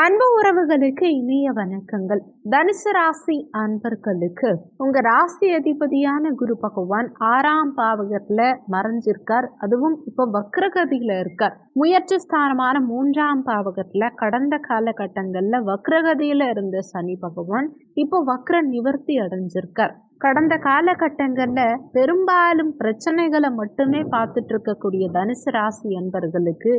அன்பு உறவுகளுக்கு இனிய வணக்கங்கள். தனுசு ராசி அன்பர்களுக்கு உங்க ராசி அதிபதியான குரு பகவான் ஆறாம் பாவகத்துல மறைஞ்சிருக்கார். அதுவும் இப்போ வக்ரகதியில இருக்கார். முயற்சி ஸ்தானமான மூன்றாம் பாவகத்துல கடந்த காலகட்டங்கள்ல வக்ரகதியில இருந்த சனி பகவான் இப்போ வக்ர நிவர்த்தி அடைஞ்சிருக்கார். கடந்த காலகட்டங்களில் பெரும்பாலும் பிரச்சனைகளை மட்டுமே பார்த்துட்டு இருக்கக்கூடிய தனுசு ராசி அன்பர்களுக்கு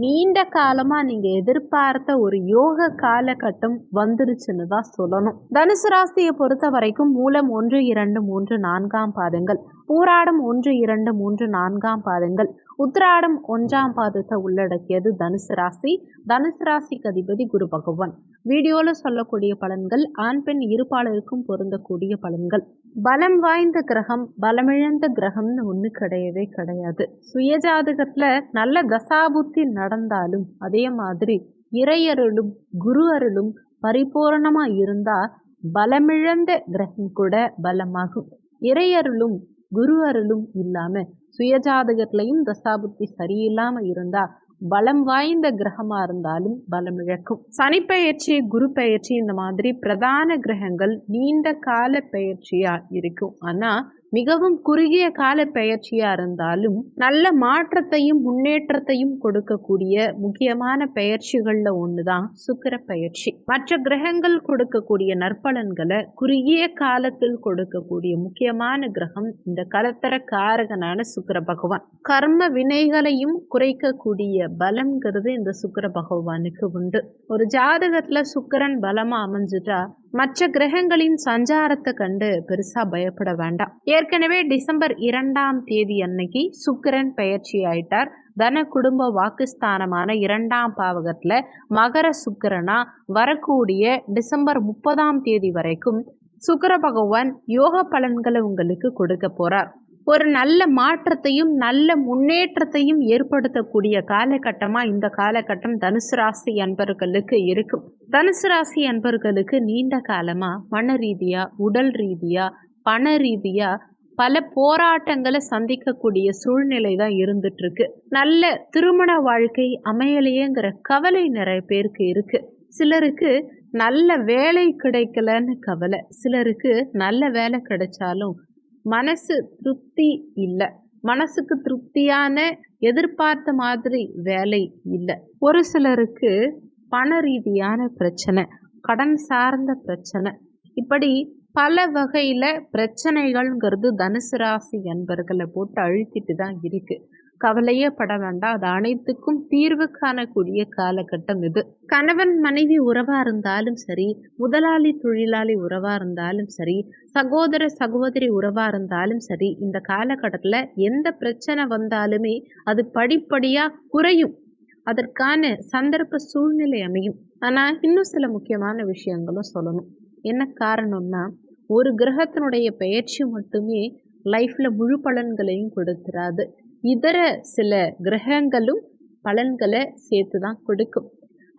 நீண்ட காலமாக நீங்கள் எதிர்பார்த்த ஒரு யோக காலகட்டம் வந்துருச்சுன்னு தான் சொல்லணும். தனுசு ராசியை பொறுத்த வரைக்கும் மூலம் ஒன்று இரண்டு மூன்று நான்காம் பாதங்கள். பூராடம் ஒன்று இரண்டு மூன்று நான்காம் பாதங்கள். உத்ராடம் ஒன்றாம் பாதத்தை உள்ளடக்கியது தனுசு ராசி. தனுசு ராசிக்கு அதிபதி குரு பகவான். வீடியோவில் சொல்லக்கூடிய பலன்கள் ஆண் பெண் இருப்பாளருக்கும் பொருந்தக்கூடிய பலன்கள். பலம் வாய்ந்த கிரகம் பலமிழந்த கிரகம்னு ஒன்று கிடையவே கிடையாது. சுயஜாதகத்தில் நல்ல தசாபுத்தி நடந்தாலும் அதே மாதிரி இறையருளும் குரு அருளும் பரிபூர்ணமாக இருந்தால் பலமிழந்த கிரகம் கூட பலமாகும். இறையருளும் குரு அருளும் இல்லாமல் சுயஜாதகத்திலையும் தசாபுத்தி சரியில்லாமல் இருந்தால் பலம் வாய்ந்த கிரகமாக இருந்தாலும் பலம் இழக்கும். சனி பெயர்ச்சி குரு பெயர்ச்சி இந்த மாதிரி பிரதான கிரகங்கள் நீண்ட கால பெயர்ச்சியாக இருக்கும். ஆனால் மிகவும் குறுகிய கால பெயர்ச்சியாக இருந்தாலும் நல்ல மாற்றத்தையும் முன்னேற்றத்தையும் கொடுக்கக்கூடிய முக்கியமான பெயர்ச்சிகளில் ஒன்று தான் சுக்கர பெயர்ச்சி. மற்ற கிரகங்கள் கொடுக்கக்கூடிய நற்பலன்களை குறுகிய காலத்தில் கொடுக்கக்கூடிய முக்கியமான கிரகம் இந்த கலத்தர காரகனான சுக்கர பகவான். கர்ம வினைகளையும் குறைக்கக்கூடிய பலம்ங்கிறது இந்த சுக்கர பகவானுக்கு உண்டு. ஒரு ஜாதகத்தில் சுக்கரன் பலமாக அமைஞ்சிட்டா மற்ற கிரகங்களின் சஞ்சாரத்தை கண்டு பெருசாக பயப்பட வேண்டாம். ஏற்கனவே டிசம்பர் இரண்டாம் தேதி அன்னைக்கு சுக்கிரன் பயிற்சி ஆயிட்டார். தன குடும்ப வாக்குஸ்தானமான இரண்டாம் பாவகத்தில் மகர சுக்கிரனா வரக்கூடிய டிசம்பர் முப்பதாம் தேதி வரைக்கும் சுக்கர பகவான் யோக பலன்களை உங்களுக்கு கொடுக்க போறார். ஒரு நல்ல மாற்றத்தையும் நல்ல முன்னேற்றத்தையும் ஏற்படுத்தக்கூடிய காலகட்டமாக இந்த காலகட்டம் தனுசு ராசி அன்பர்களுக்கு இருக்கும். தனுசு ராசி அன்பர்களுக்கு நீண்ட காலமாக மன ரீதியாக உடல் ரீதியாக பண ரீதியாக பல போராட்டங்களை சந்திக்கக்கூடிய சூழ்நிலை தான் இருந்துட்டுருக்கு. நல்ல திருமண வாழ்க்கை அமையலையேங்கிற கவலை நிறைய பேருக்கு இருக்குது சிலருக்கு நல்ல வேலை கிடைக்கலன்னு கவலை சிலருக்கு நல்ல வேலை கிடைச்சாலும் மனசு திருப்தி இல்லை. மனசுக்கு திருப்தியான எதிர்பார்த்த மாதிரி வேலை இல்லை. ஒரு சிலருக்கு பண ரீதியான பிரச்சனை கடன் சார்ந்த பிரச்சனை. இப்படி பல வகையில் பிரச்சனைகள்ங்கிறது தனுசு ராசி என்பர்களை போட்டு அழுத்திட்டு தான் இருக்குது கவலையே பட வேண்டாம் அது அனைத்துக்கும் தீர்வு காணக்கூடிய காலகட்டம் இது. கணவன் மனைவி உறவா இருந்தாலும் சரி முதலாளி தொழிலாளி உறவா இருந்தாலும் சரி சகோதர சகோதரி உறவா இருந்தாலும் சரி இந்த காலகட்டத்தில் எந்த பிரச்சனை வந்தாலுமே அது படிப்படியா குறையும். அதற்கான சந்தர்ப்ப சூழ்நிலை அமையும். ஆனால் இன்னும் சில முக்கியமான விஷயங்களும் சொல்லணும். என்ன காரணம்னா ஒரு கிரகத்தினுடைய பெயர்ச்சி மட்டுமே லைஃப்பில் முழு பலன்களையும் கொடுத்துறாது இதர சில கிரகங்களும் பலன்களை சேர்த்து தான் கொடுக்கும்.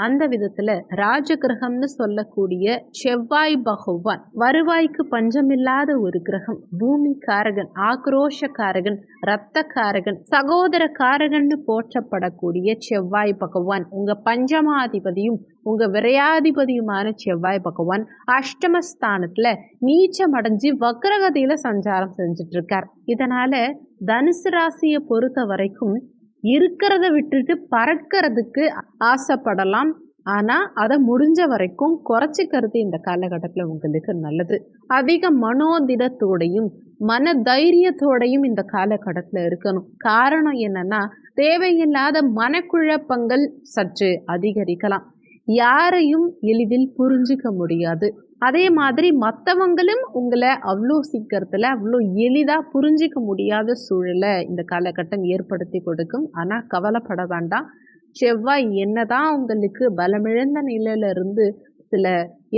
அந்த விதத்தில் ராஜகிரகம்னு சொல்லக்கூடிய செவ்வாய் பகவான் வருவாய்க்கு பஞ்சமில்லாத ஒரு கிரகம். பூமி காரகன் ஆக்ரோஷ காரகன் ரத்த காரகன் சகோதர காரகன்னு போற்றப்படக்கூடிய செவ்வாய் பகவான். உங்க பஞ்சமாதிபதியும் உங்க விரையாதிபதியுமான செவ்வாய் பகவான் அஷ்டமஸ்தானத்துல நீச்சம் அடைஞ்சு வக்ரகதியில சஞ்சாரம் செஞ்சுட்டு இருக்கார். இதனால தனுசு ராசியை பொறுத்த வரைக்கும் இருக்கிறத விட்டுட்டு பறக்கிறதுக்கு ஆசைப்படலாம். ஆனால் அதை முடிஞ்ச வரைக்கும் குறைச்சிக்கிறது இந்த காலகட்டத்தில் உங்களுக்கு நல்லது. அதிக மனோதிடத்தோடையும் மன தைரியத்தோடையும் இந்த காலகட்டத்தில் இருக்கணும். காரணம் என்னன்னா தேவையில்லாத மனக்குழப்பங்கள் சற்று அதிகரிக்கலாம். யாரையும் எளிதில் புரிஞ்சிக்க முடியாது. அதே மாதிரி மற்றவங்களும் உங்களை அவ்வளோ சீக்கிரத்தில் அவ்வளோ எளிதாக புரிஞ்சிக்க முடியாத சூழலை இந்த காலகட்டம் ஏற்படுத்தி கொடுக்கும். ஆனால் கவலைப்பட வேண்டாம். செவ்வாய் என்னதான் உங்களுக்கு பலமிழந்த நிலையிலிருந்து சில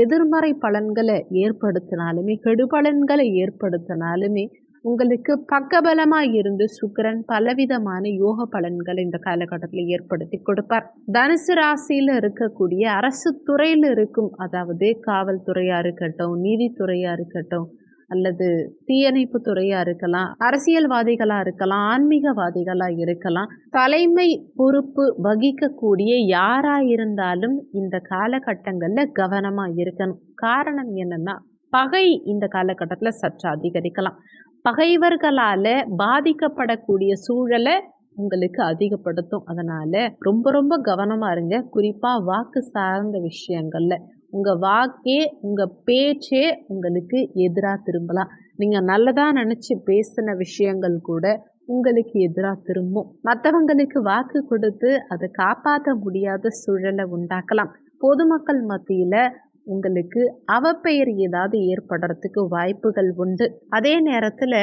எதிர்மறை பலன்களை ஏற்படுத்தினாலுமே கெடுபலன்களை ஏற்படுத்தினாலுமே உங்களுக்கு பக்கபலமாக இருந்து சுக்கரன் பலவிதமான யோக பலன்களை இந்த காலகட்டத்தில் ஏற்படுத்தி கொடுப்பார். தனுசு ராசியில் இருக்கக்கூடிய அரசு துறையில் இருக்கும் அதாவது காவல்துறையாக இருக்கட்டும் நீதித்துறையாக இருக்கட்டும் அல்லது தீயணைப்பு துறையா இருக்கலாம் அரசியல்வாதிகளா இருக்கலாம் ஆன்மீகவாதிகளா இருக்கலாம் தலைமை பொறுப்பு வகிக்கக்கூடிய யாரா இருந்தாலும் இந்த காலகட்டங்கள்ல கவனமா இருக்கணும். காரணம் என்னன்னா பகை இந்த காலகட்டத்தில் சற்று அதிகரிக்கலாம். பகைவர்களால் பாதிக்கப்படக்கூடிய சூழலை உங்களுக்கு அதிகப்படுத்தும். அதனால் ரொம்ப ரொம்ப கவனமாக இருங்க. குறிப்பாக வாக்கு சார்ந்த விஷயங்களில். உங்கள் வாக்கே உங்கள் பேச்சே உங்களுக்கு எதிராக திரும்பலாம். நீங்கள் நல்லதாக நினச்சி பேசின விஷயங்கள் கூட உங்களுக்கு எதிராக திரும்பும். மற்றவங்களுக்கு வாக்கு கொடுத்து அதை காப்பாற்ற முடியாத சூழலை உண்டாக்கலாம். பொதுமக்கள் மத்தியில் உங்களுக்கு அவப்பெயர் ஏதாவது ஏற்படுறதுக்கு வாய்ப்புகள் உண்டு. அதே நேரத்தில்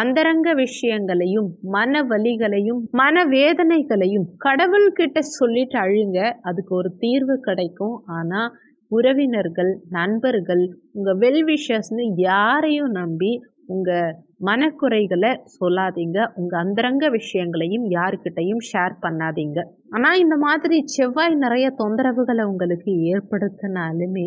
அந்தரங்க விஷயங்களையும் மன வலிகளையும் மன வேதனைகளையும் கடவுள்கிட்ட சொல்லிட்டு அழுங்க. அதுக்கு ஒரு தீர்வு கிடைக்கும். ஆனால் உறவினர்கள் நண்பர்கள் உங்கள் வெல்விஷர்ஸ்னு யாரையும் நம்பி உங்கள் மனக்குறைகளை சொல்லாதீங்க. உங்கள் அந்தரங்க விஷயங்களையும் யாருக்கிட்டையும் ஷேர் பண்ணாதீங்க. ஆனால் இந்த மாதிரி செவ்வாய் நிறைய தொந்தரவுகளை உங்களுக்கு ஏற்படுத்தினாலுமே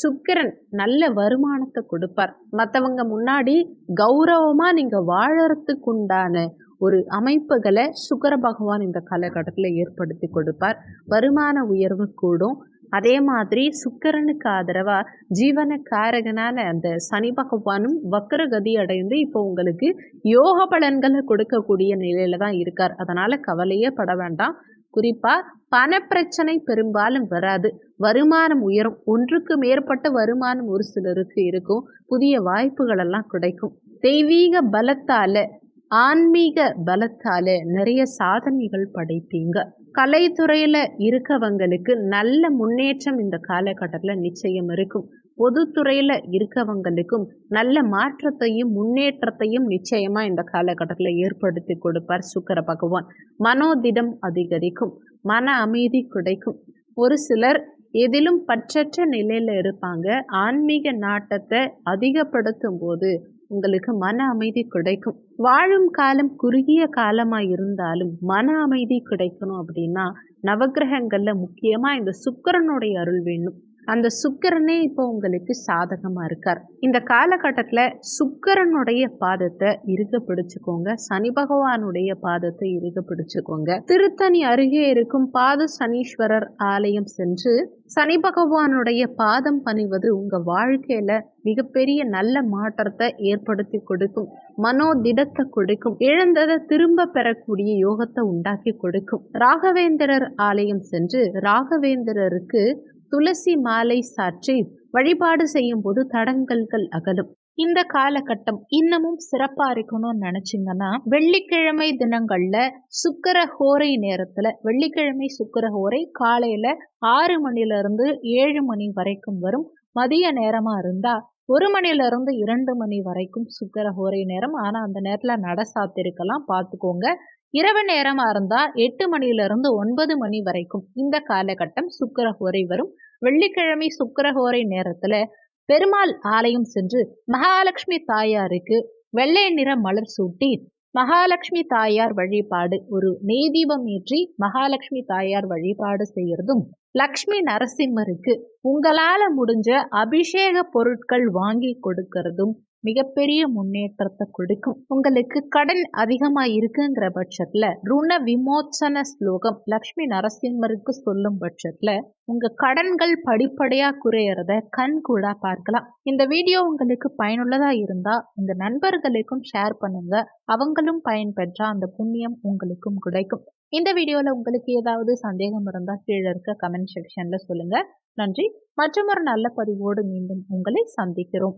சுக்கிரன் நல்ல வருமானத்தை கொடுப்பார். மற்றவங்க முன்னாடி கௌரவமாக நீங்கள் வாழறதுக்கு உண்டான ஒரு அமைப்புகளை சுக்கர பகவான் இந்த காலகட்டத்தில் ஏற்படுத்தி கொடுப்பார். வருமான உயர்வு கூடும். அதே மாதிரி சுக்கரனுக்கு ஆதரவாக ஜீவன காரகனான அந்த சனி பகவானும் வக்கரகதி அடைந்து இப்போ உங்களுக்கு யோக பலன்களை கொடுக்கக்கூடிய நிலையில தான் இருக்கார். அதனால் கவலையே பட வேண்டாம். குறிப்பாக பணப்பிரச்சனை பெரும்பாலும் வராது. வருமானம் உயரும். ஒன்றுக்கு மேற்பட்ட வருமானம் ஒரு சிலருக்கு இருக்கும். புதிய வாய்ப்புகள் எல்லாம் கிடைக்கும். தெய்வீக பலத்தால ஆன்மீக பலத்தால நிறைய சாதனைகள் படைப்பீங்க. கலைத்துறையில் இருக்கவங்களுக்கு நல்ல முன்னேற்றம் இந்த காலகட்டத்தில் நிச்சயம் இருக்கும். பொதுத்துறையில் இருக்கவங்களுக்கும் நல்ல மாற்றத்தையும் முன்னேற்றத்தையும் நிச்சயமாக இந்த காலகட்டத்தில் ஏற்படுத்தி கொடுப்பார் சுக்கர பகவான். மனோதிடம் அதிகரிக்கும் மன அமைதி கிடைக்கும். ஒரு சிலர் எதிலும் பற்றற்ற நிலையில் இருப்பாங்க. ஆன்மீக நாட்டத்தை அதிகப்படுத்தும் போது உங்களுக்கு மன அமைதி கிடைக்கும். வாழும் காலம் குறுகிய காலமாக இருந்தாலும் மன அமைதி கிடைக்கணும் அப்படின்னா நவகிரகங்களில் முக்கியமாக இந்த சுக்கரனுடைய அருள் வேணும். அந்த சுக்கரனே இப்போ உங்களுக்கு சாதகமாக இருக்கார். இந்த காலகட்டத்தில் சுக்கரனுடைய பாதத்தை இருக்க பிடிச்சுக்கோங்க. சனி பகவானுடைய பாதத்தை இருக்க பிடிச்சுக்கோங்க. திருத்தணி அருகே இருக்கும் பாத சனீஸ்வரர் ஆலயம் சென்று சனி பகவானுடைய பாதம் பணிவது உங்கள் வாழ்க்கையில் மிகப்பெரிய நல்ல மாற்றத்தை ஏற்படுத்தி கொடுக்கும். மனோதிடத்தை கொடுக்கும். இழந்ததை திரும்ப பெறக்கூடிய யோகத்தை உண்டாக்கி கொடுக்கும். ராகவேந்திரர் ஆலயம் சென்று ராகவேந்திரருக்கு துளசி மாலை சாற்றி வழிபாடு செய்யும் போது தடங்கல்கள் அகலும். இந்த காலகட்டம் இன்னமும் சிறப்பா இருக்கணும்னு நினைச்சிங்கன்னா வெள்ளிக்கிழமை தினங்கள்ல சுக்கர ஹோரை நேரத்துல வெள்ளிக்கிழமை சுக்கர ஹோரை காலையில ஆறு மணில இருந்து ஏழு மணி வரைக்கும் வரும். மதிய நேரமா இருந்தா ஒரு மணில இருந்து இரண்டு மணி வரைக்கும் சுக்கர ஹோரை நேரம். ஆனா அந்த நேரத்துல நட சாத்திருக்கலாம். பார்த்துக்கோங்க இரவு நேரமாக இருந்தால் எட்டு மணியிலிருந்து ஒன்பது மணி வரைக்கும் இந்த காலகட்டம் சுக்கரஹோரை வரும். வெள்ளிக்கிழமை சுக்கரஹோரை நேரத்தில் பெருமாள் ஆலயம் சென்று மகாலட்சுமி தாயாருக்கு வெள்ளை நிற மலர் சூட்டி மகாலட்சுமி தாயார் வழிபாடு ஒரு நெய்தீபம் ஏற்றி மகாலட்சுமி தாயார் வழிபாடு செய்யறதும் லக்ஷ்மி நரசிம்மருக்கு உங்களால முடிஞ்ச அபிஷேக பொருட்கள் வாங்கி கொடுக்கறதும் மிகப்பெரிய முன்னேற்றத்தை கொடுக்கும். உங்களுக்கு கடன் அதிகமாக இருக்குங்கிற பட்சத்தில் ருண விமோச்சன ஸ்லோகம் லக்ஷ்மி நரசிம்மருக்கு சொல்லும் பட்சத்தில் உங்கள் கடன்கள் படிப்படியாக குறையிறத கண் கூட பார்க்கலாம். இந்த வீடியோ உங்களுக்கு பயனுள்ளதாக இருந்தால் உங்கள் நண்பர்களுக்கும் ஷேர் பண்ணுங்க. அவங்களும் பயன்பெற்ற அந்த புண்ணியம் உங்களுக்கும் கிடைக்கும். இந்த வீடியோவில் உங்களுக்கு ஏதாவது சந்தேகம் இருந்தால் கீழே இருக்க கமெண்ட் செக்ஷனில் சொல்லுங்கள் நன்றி. மற்றும் ஒரு நல்ல பதிவோடு மீண்டும் உங்களை சந்திக்கிறோம்.